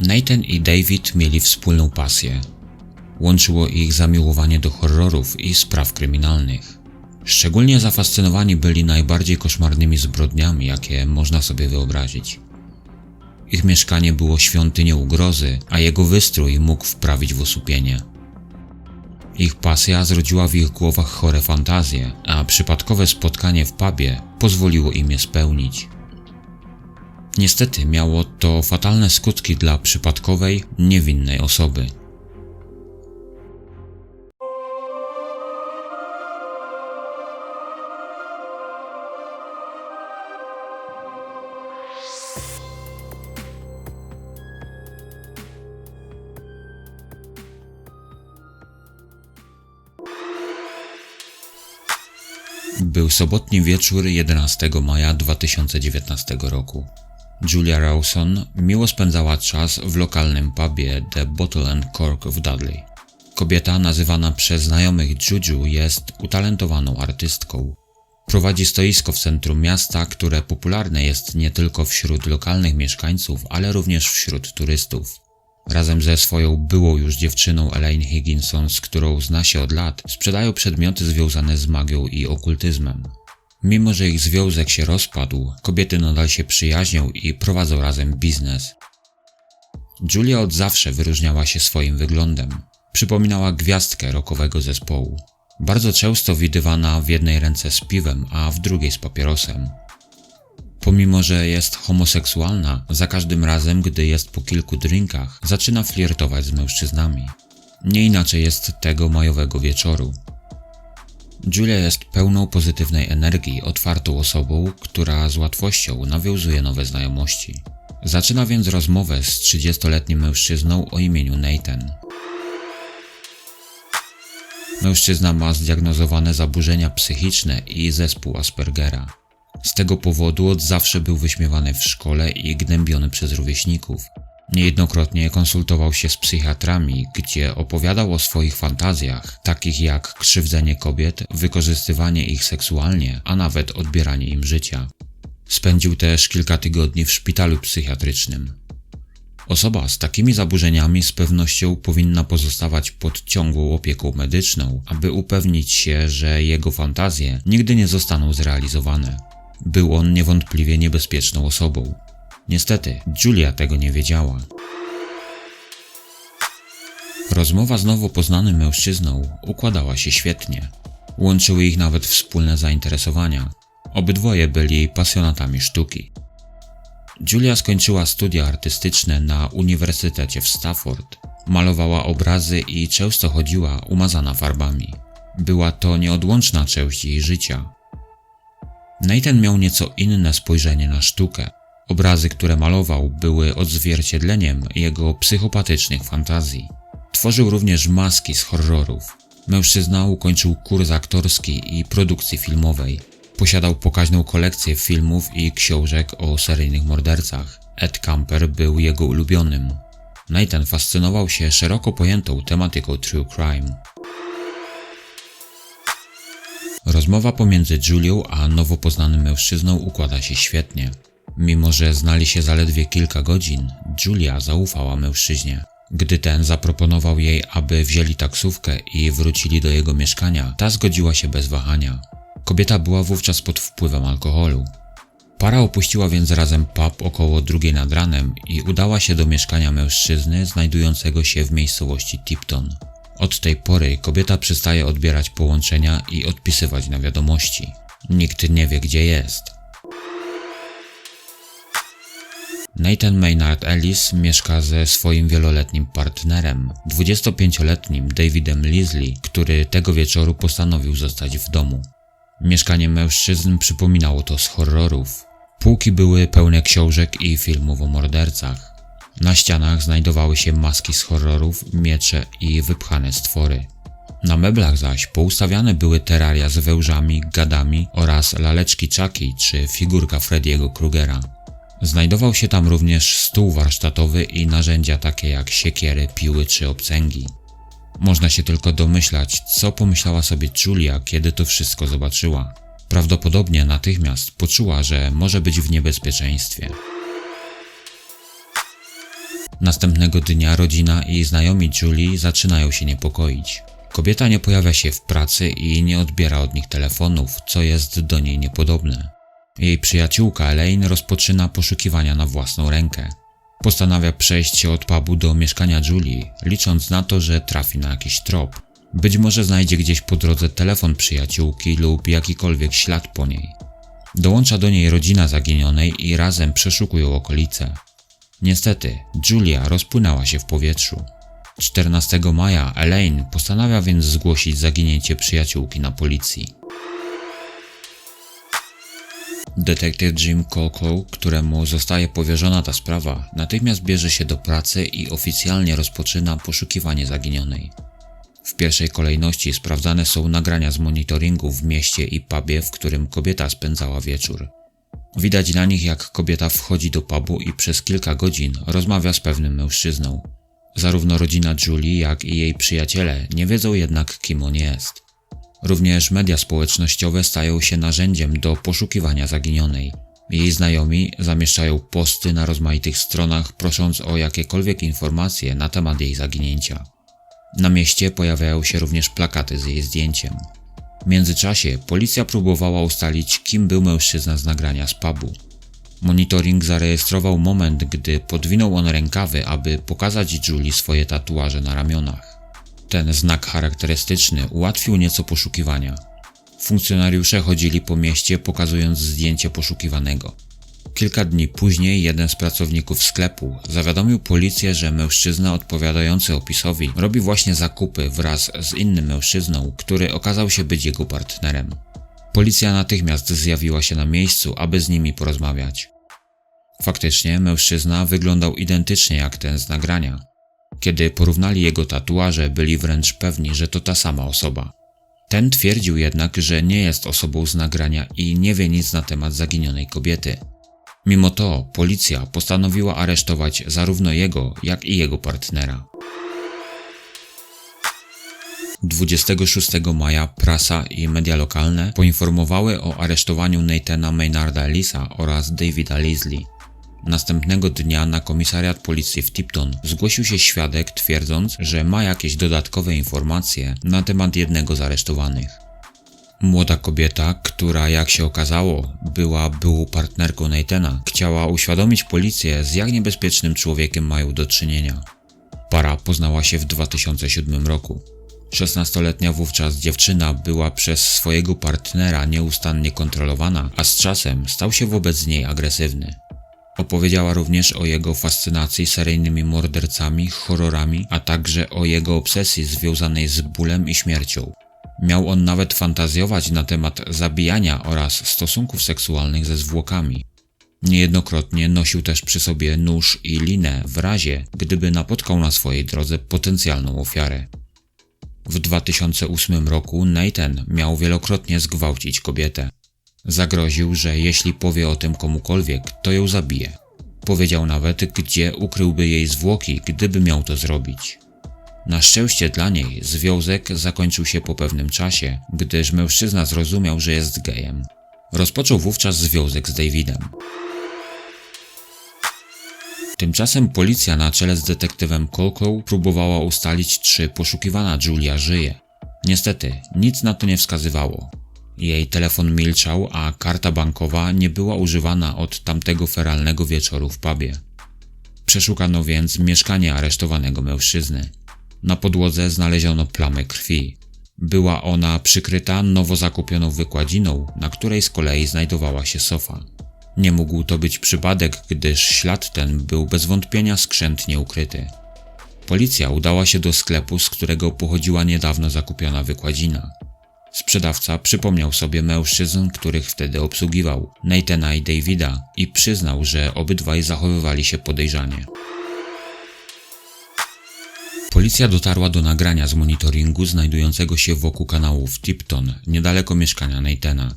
Nathan i David mieli wspólną pasję. Łączyło ich zamiłowanie do horrorów i spraw kryminalnych. Szczególnie zafascynowani byli najbardziej koszmarnymi zbrodniami, jakie można sobie wyobrazić. Ich mieszkanie było świątynią ugrozy, a jego wystrój mógł wprawić w osłupienie. Ich pasja zrodziła w ich głowach chore fantazje, a przypadkowe spotkanie w pubie pozwoliło im je spełnić. Niestety miało to fatalne skutki dla przypadkowej, niewinnej osoby. Był sobotni wieczór 11 maja 2019 roku. Julia Rawson miło spędzała czas w lokalnym pubie The Bottle and Cork w Dudley. Kobieta nazywana przez znajomych Juju jest utalentowaną artystką. Prowadzi stoisko w centrum miasta, które popularne jest nie tylko wśród lokalnych mieszkańców, ale również wśród turystów. Razem ze swoją byłą już dziewczyną Elaine Higginson, z którą zna się od lat, sprzedają przedmioty związane z magią i okultyzmem. Mimo, że ich związek się rozpadł, kobiety nadal się przyjaźnią i prowadzą razem biznes. Julia od zawsze wyróżniała się swoim wyglądem. Przypominała gwiazdkę rockowego zespołu. Bardzo często widywana w jednej ręce z piwem, a w drugiej z papierosem. Pomimo, że jest homoseksualna, za każdym razem, gdy jest po kilku drinkach, zaczyna flirtować z mężczyznami. Nie inaczej jest tego majowego wieczoru. Julia jest pełną pozytywnej energii, otwartą osobą, która z łatwością nawiązuje nowe znajomości. Zaczyna więc rozmowę z 30-letnim mężczyzną o imieniu Nathan. Mężczyzna ma zdiagnozowane zaburzenia psychiczne i zespół Aspergera. Z tego powodu od zawsze był wyśmiewany w szkole i gnębiony przez rówieśników. Niejednokrotnie konsultował się z psychiatrami, gdzie opowiadał o swoich fantazjach, takich jak krzywdzenie kobiet, wykorzystywanie ich seksualnie, a nawet odbieranie im życia. Spędził też kilka tygodni w szpitalu psychiatrycznym. Osoba z takimi zaburzeniami z pewnością powinna pozostawać pod ciągłą opieką medyczną, aby upewnić się, że jego fantazje nigdy nie zostaną zrealizowane. Był on niewątpliwie niebezpieczną osobą. Niestety, Julia tego nie wiedziała. Rozmowa z nowo poznanym mężczyzną układała się świetnie. Łączyły ich nawet wspólne zainteresowania. Obydwoje byli pasjonatami sztuki. Julia skończyła studia artystyczne na Uniwersytecie w Stafford. Malowała obrazy i często chodziła umazana farbami. Była to nieodłączna część jej życia. Nathan miał nieco inne spojrzenie na sztukę. Obrazy, które malował, były odzwierciedleniem jego psychopatycznych fantazji. Tworzył również maski z horrorów. Mężczyzna ukończył kurs aktorski i produkcji filmowej. Posiadał pokaźną kolekcję filmów i książek o seryjnych mordercach. Ed Camper był jego ulubionym. Nathan fascynował się szeroko pojętą tematyką true crime. Rozmowa pomiędzy Julią a nowo poznanym mężczyzną układa się świetnie. Mimo, że znali się zaledwie kilka godzin, Julia zaufała mężczyźnie. Gdy ten zaproponował jej, aby wzięli taksówkę i wrócili do jego mieszkania, ta zgodziła się bez wahania. Kobieta była wówczas pod wpływem alkoholu. Para opuściła więc razem pub około drugiej nad ranem i udała się do mieszkania mężczyzny znajdującego się w miejscowości Tipton. Od tej pory kobieta przestaje odbierać połączenia i odpisywać na wiadomości. Nikt nie wie, gdzie jest. Nathan Maynard Ellis mieszka ze swoim wieloletnim partnerem, 25-letnim Davidem Leslie, który tego wieczoru postanowił zostać w domu. Mieszkanie mężczyzn przypominało to z horrorów. Półki były pełne książek i filmów o mordercach. Na ścianach znajdowały się maski z horrorów, miecze i wypchane stwory. Na meblach zaś poustawiane były teraria z wełżami, gadami oraz laleczki Chucky czy figurka Freddy'ego Krugera. Znajdował się tam również stół warsztatowy i narzędzia takie jak siekiery, piły czy obcęgi. Można się tylko domyślać, co pomyślała sobie Julia, kiedy to wszystko zobaczyła. Prawdopodobnie natychmiast poczuła, że może być w niebezpieczeństwie. Następnego dnia rodzina i znajomi Julie zaczynają się niepokoić. Kobieta nie pojawia się w pracy i nie odbiera od nich telefonów, co jest do niej niepodobne. Jej przyjaciółka Elaine rozpoczyna poszukiwania na własną rękę. Postanawia przejść się od pubu do mieszkania Julie, licząc na to, że trafi na jakiś trop. Być może znajdzie gdzieś po drodze telefon przyjaciółki lub jakikolwiek ślad po niej. Dołącza do niej rodzina zaginionej i razem przeszukują okolice. Niestety, Julia rozpłynęła się w powietrzu. 14 maja Elaine postanawia więc zgłosić zaginięcie przyjaciółki na policji. Detektyw Jim Colclough, któremu zostaje powierzona ta sprawa, natychmiast bierze się do pracy i oficjalnie rozpoczyna poszukiwanie zaginionej. W pierwszej kolejności sprawdzane są nagrania z monitoringu w mieście i pubie, w którym kobieta spędzała wieczór. Widać na nich, jak kobieta wchodzi do pubu i przez kilka godzin rozmawia z pewnym mężczyzną. Zarówno rodzina Julie, jak i jej przyjaciele nie wiedzą jednak, kim on jest. Również media społecznościowe stają się narzędziem do poszukiwania zaginionej. Jej znajomi zamieszczają posty na rozmaitych stronach, prosząc o jakiekolwiek informacje na temat jej zaginięcia. Na mieście pojawiają się również plakaty z jej zdjęciem. W międzyczasie policja próbowała ustalić, kim był mężczyzna z nagrania z pubu. Monitoring zarejestrował moment, gdy podwinął on rękawy, aby pokazać Julie swoje tatuaże na ramionach. Ten znak charakterystyczny ułatwił nieco poszukiwania. Funkcjonariusze chodzili po mieście pokazując zdjęcie poszukiwanego. Kilka dni później jeden z pracowników sklepu zawiadomił policję, że mężczyzna odpowiadający opisowi robi właśnie zakupy wraz z innym mężczyzną, który okazał się być jego partnerem. Policja natychmiast zjawiła się na miejscu, aby z nimi porozmawiać. Faktycznie mężczyzna wyglądał identycznie jak ten z nagrania. Kiedy porównali jego tatuaże, byli wręcz pewni, że to ta sama osoba. Ten twierdził jednak, że nie jest osobą z nagrania i nie wie nic na temat zaginionej kobiety. Mimo to policja postanowiła aresztować zarówno jego, jak i jego partnera. 26 maja prasa i media lokalne poinformowały o aresztowaniu Nathana Maynarda Ellisa oraz Davida Leslie. Następnego dnia na komisariat policji w Tipton zgłosił się świadek twierdząc, że ma jakieś dodatkowe informacje na temat jednego z aresztowanych. Młoda kobieta, która jak się okazało była byłą partnerką Nathana, chciała uświadomić policję z jak niebezpiecznym człowiekiem mają do czynienia. Para poznała się w 2007 roku. 16-letnia wówczas dziewczyna była przez swojego partnera nieustannie kontrolowana, a z czasem stał się wobec niej agresywny. Opowiedziała również o jego fascynacji seryjnymi mordercami, horrorami, a także o jego obsesji związanej z bólem i śmiercią. Miał on nawet fantazjować na temat zabijania oraz stosunków seksualnych ze zwłokami. Niejednokrotnie nosił też przy sobie nóż i linę w razie, gdyby napotkał na swojej drodze potencjalną ofiarę. W 2008 roku Nathan miał wielokrotnie zgwałcić kobietę. Zagroził, że jeśli powie o tym komukolwiek, to ją zabije. Powiedział nawet, gdzie ukryłby jej zwłoki, gdyby miał to zrobić. Na szczęście dla niej związek zakończył się po pewnym czasie, gdyż mężczyzna zrozumiał, że jest gejem. Rozpoczął wówczas związek z Davidem. Tymczasem policja na czele z detektywem Colcow próbowała ustalić, czy poszukiwana Julia żyje. Niestety, nic na to nie wskazywało. Jej telefon milczał, a karta bankowa nie była używana od tamtego feralnego wieczoru w pubie. Przeszukano więc mieszkanie aresztowanego mężczyzny. Na podłodze znaleziono plamę krwi. Była ona przykryta nowo zakupioną wykładziną, na której z kolei znajdowała się sofa. Nie mógł to być przypadek, gdyż ślad ten był bez wątpienia skrzętnie ukryty. Policja udała się do sklepu, z którego pochodziła niedawno zakupiona wykładzina. Sprzedawca przypomniał sobie mężczyzn, których wtedy obsługiwał, Nathana i Davida, i przyznał, że obydwaj zachowywali się podejrzanie. Policja dotarła do nagrania z monitoringu znajdującego się wokół kanału w Tipton, niedaleko mieszkania Nathana.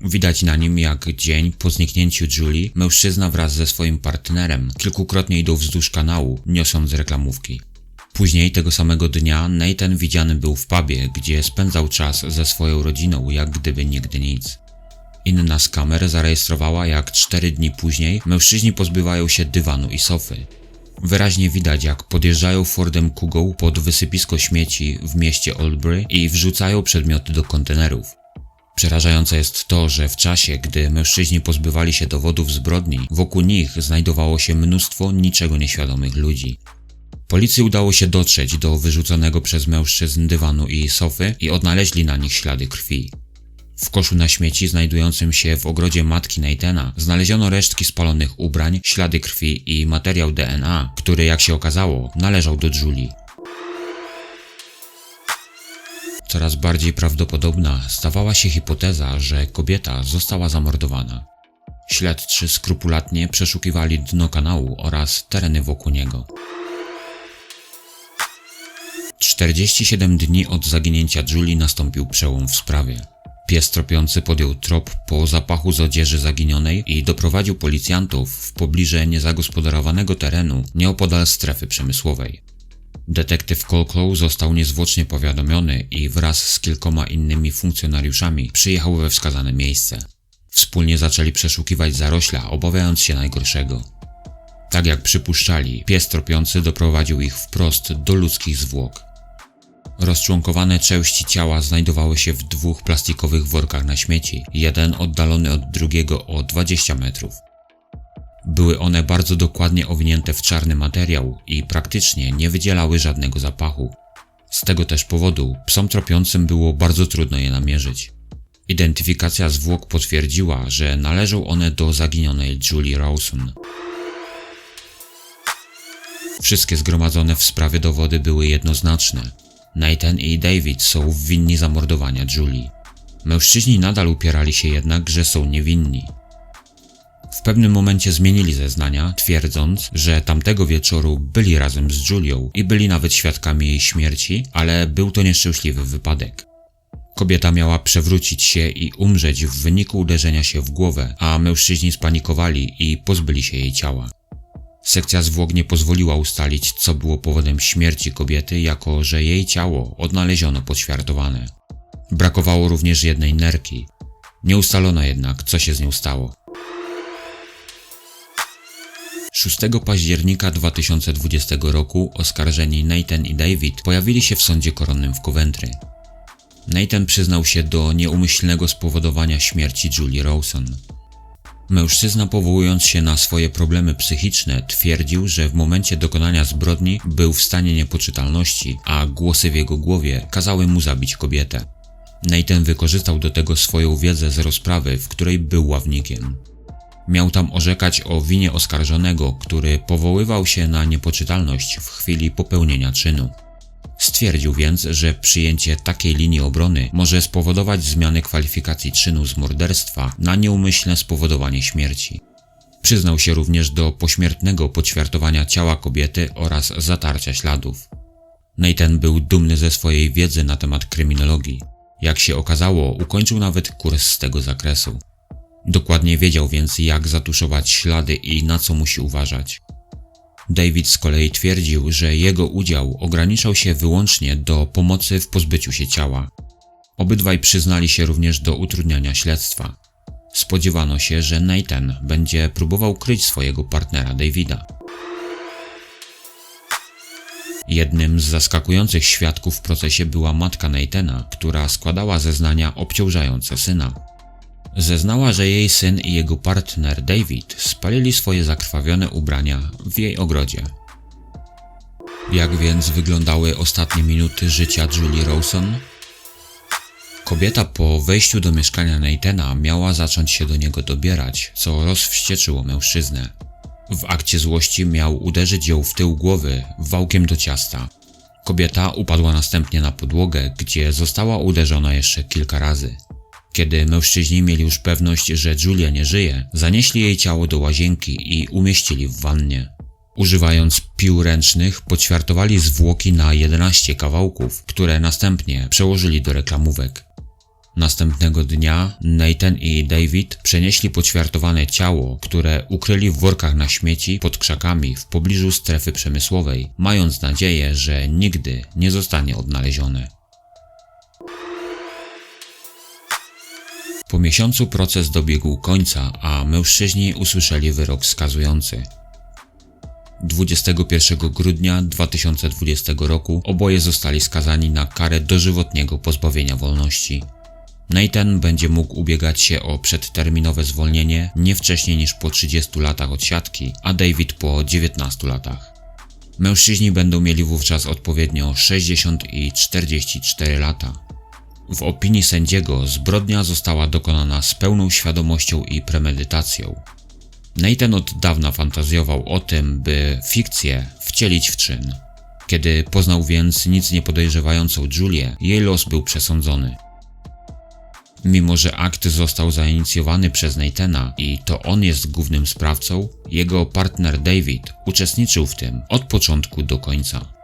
Widać na nim, jak dzień po zniknięciu Julie, mężczyzna wraz ze swoim partnerem kilkukrotnie idą wzdłuż kanału, niosąc reklamówki. Później tego samego dnia Nathan widziany był w pubie, gdzie spędzał czas ze swoją rodziną, jak gdyby nigdy nic. Inna z kamer zarejestrowała, jak cztery dni później mężczyźni pozbywają się dywanu i sofy. Wyraźnie widać, jak podjeżdżają Fordem Kugą pod wysypisko śmieci w mieście Oldbury i wrzucają przedmioty do kontenerów. Przerażające jest to, że w czasie, gdy mężczyźni pozbywali się dowodów zbrodni, wokół nich znajdowało się mnóstwo niczego nieświadomych ludzi. Policji udało się dotrzeć do wyrzuconego przez mężczyzn dywanu i sofy i odnaleźli na nich ślady krwi. W koszu na śmieci znajdującym się w ogrodzie matki Nathana znaleziono resztki spalonych ubrań, ślady krwi i materiał DNA, który jak się okazało należał do Julie. Coraz bardziej prawdopodobna stawała się hipoteza, że kobieta została zamordowana. Śledczy skrupulatnie przeszukiwali dno kanału oraz tereny wokół niego. 47 dni od zaginięcia Julie nastąpił przełom w sprawie. Pies tropiący podjął trop po zapachu z odzieży zaginionej i doprowadził policjantów w pobliże niezagospodarowanego terenu nieopodal strefy przemysłowej. Detektyw Colclough został niezwłocznie powiadomiony i wraz z kilkoma innymi funkcjonariuszami przyjechał we wskazane miejsce. Wspólnie zaczęli przeszukiwać zarośla, obawiając się najgorszego. Tak jak przypuszczali, pies tropiący doprowadził ich wprost do ludzkich zwłok. Rozczłonkowane części ciała znajdowały się w dwóch plastikowych workach na śmieci, jeden oddalony od drugiego o 20 metrów. Były one bardzo dokładnie owinięte w czarny materiał i praktycznie nie wydzielały żadnego zapachu. Z tego też powodu psom tropiącym było bardzo trudno je namierzyć. Identyfikacja zwłok potwierdziła, że należą one do zaginionej Julie Rawson. Wszystkie zgromadzone w sprawie dowody były jednoznaczne. Nathan i David są winni zamordowania Julie. Mężczyźni nadal upierali się jednak, że są niewinni. W pewnym momencie zmienili zeznania, twierdząc, że tamtego wieczoru byli razem z Julią i byli nawet świadkami jej śmierci, ale był to nieszczęśliwy wypadek. Kobieta miała przewrócić się i umrzeć w wyniku uderzenia się w głowę, a mężczyźni spanikowali i pozbyli się jej ciała. Sekcja zwłok nie pozwoliła ustalić, co było powodem śmierci kobiety, jako że jej ciało odnaleziono podświartowane. Brakowało również jednej nerki. Nie ustalono jednak, co się z nią stało. 6 października 2020 roku oskarżeni Nathan i David pojawili się w sądzie koronnym w Coventry. Nathan przyznał się do nieumyślnego spowodowania śmierci Julie Rawson. Mężczyzna powołując się na swoje problemy psychiczne twierdził, że w momencie dokonania zbrodni był w stanie niepoczytalności, a głosy w jego głowie kazały mu zabić kobietę. Nathan wykorzystał do tego swoją wiedzę z rozprawy, w której był ławnikiem. Miał tam orzekać o winie oskarżonego, który powoływał się na niepoczytalność w chwili popełnienia czynu. Stwierdził więc, że przyjęcie takiej linii obrony może spowodować zmianę kwalifikacji czynu z morderstwa na nieumyślne spowodowanie śmierci. Przyznał się również do pośmiertnego podświartowania ciała kobiety oraz zatarcia śladów. Nathan był dumny ze swojej wiedzy na temat kryminologii. Jak się okazało, ukończył nawet kurs z tego zakresu. Dokładnie wiedział więc, jak zatuszować ślady i na co musi uważać. David z kolei twierdził, że jego udział ograniczał się wyłącznie do pomocy w pozbyciu się ciała. Obydwaj przyznali się również do utrudniania śledztwa. Spodziewano się, że Nathan będzie próbował kryć swojego partnera Davida. Jednym z zaskakujących świadków w procesie była matka Nathana, która składała zeznania obciążające syna. Zeznała, że jej syn i jego partner David spalili swoje zakrwawione ubrania w jej ogrodzie. Jak więc wyglądały ostatnie minuty życia Julie Rawson? Kobieta po wejściu do mieszkania Nathana miała zacząć się do niego dobierać, co rozwścieczyło mężczyznę. W akcie złości miał uderzyć ją w tył głowy wałkiem do ciasta. Kobieta upadła następnie na podłogę, gdzie została uderzona jeszcze kilka razy. Kiedy mężczyźni mieli już pewność, że Julia nie żyje, zanieśli jej ciało do łazienki i umieścili w wannie. Używając pił ręcznych, poćwiartowali zwłoki na 11 kawałków, które następnie przełożyli do reklamówek. Następnego dnia Nathan i David przenieśli poćwiartowane ciało, które ukryli w workach na śmieci pod krzakami w pobliżu strefy przemysłowej, mając nadzieję, że nigdy nie zostanie odnalezione. Po miesiącu proces dobiegł końca, a mężczyźni usłyszeli wyrok skazujący. 21 grudnia 2020 roku oboje zostali skazani na karę dożywotniego pozbawienia wolności. Nathan będzie mógł ubiegać się o przedterminowe zwolnienie nie wcześniej niż po 30 latach od siatki, a David po 19 latach. Mężczyźni będą mieli wówczas odpowiednio 60 i 44 lata. W opinii sędziego zbrodnia została dokonana z pełną świadomością i premedytacją. Nathan od dawna fantazjował o tym, by fikcję wcielić w czyn. Kiedy poznał więc nic nie podejrzewającą Julię, jej los był przesądzony. Mimo, że akt został zainicjowany przez Nathana i to on jest głównym sprawcą, jego partner David uczestniczył w tym od początku do końca.